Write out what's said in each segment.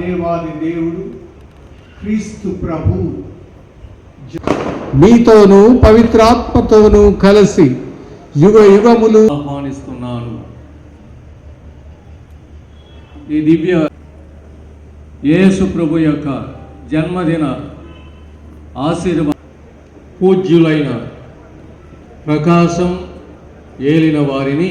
దేవాది దేవుడు క్రీస్తు ప్రభు. మీతోనూ పవిత్రాత్మతోనూ కలిసి యుగ యుగములు ఆహ్వానిస్తున్నాను. ఈ దివ్య యేసు ప్రభు యొక్క జన్మదిన ఆశీర్వా పూజ్యులైన ప్రకాశం ఏలిన వారిని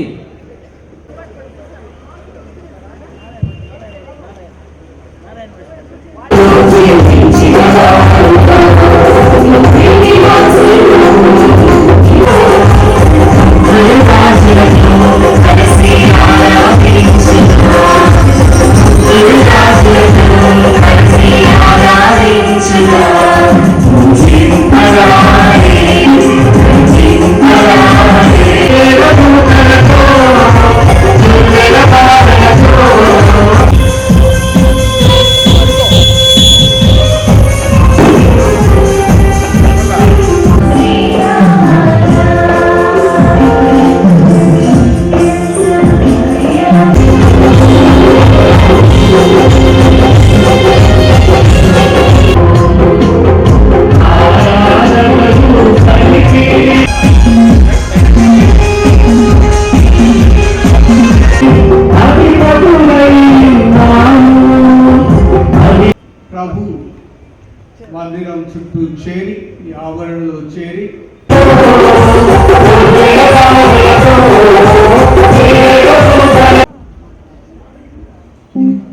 మందిరం చుట్టూ చేరి ఈ ఆవరణలో చేరి తలపు you.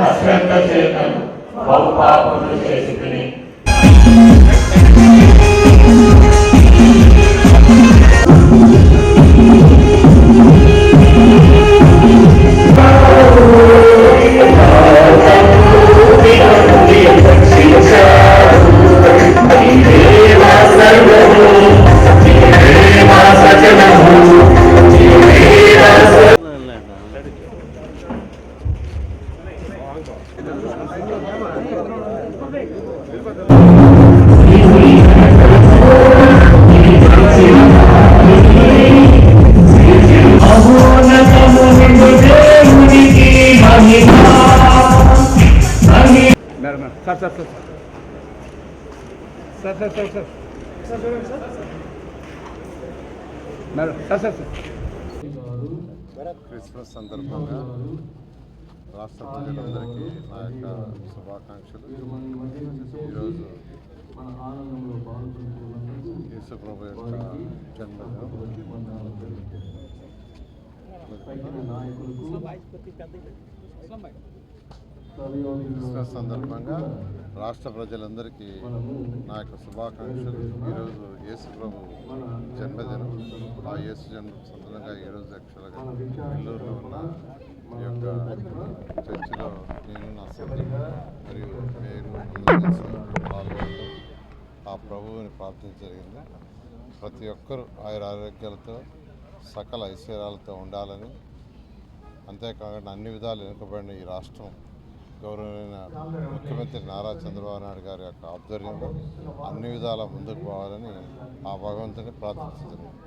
అశ్రద్ధ చేతను బహుపాపములు చేసుకుని మహోన్నతము నిండు దేవునికి మహిమ మహిమ sir sir sir sir sir sir madam sir sir sir Christmas సందర్భంగా రాష్ట్ర ప్రజలందరికీ నా యొక్క శుభాకాంక్షలు యేసు యొక్క జన్మదినం సందర్భంగా రాష్ట్ర ప్రజలందరికీ నా యొక్క శుభాకాంక్షలు. ఈరోజు యేసు ప్రభు జన్మదినం. ఆ యేసు జన్మ సందర్భంగా ఈరోజు యాక్చువల్గా నెల్లూరులో ఉన్న ఈ యొక్క చర్చిలో నేను నా సభ్యులు మరియు నేను ప్రభువుని ప్రార్థన జరిగింది. ప్రతి ఒక్కరూ ఆయుర ఆరోగ్యాలతో సకల ఐశ్వర్యాలతో ఉండాలని అంతేకాకుండా అన్ని విధాలు వెనుకబడిన ఈ రాష్ట్రం గౌరవమైన ముఖ్యమంత్రి నారా చంద్రబాబు నాయుడు గారి యొక్క ఆధ్వర్యంలో అన్ని విధాల ముందుకు పోవాలని ఆ భగవంతుని ప్రార్థించుతున్నాను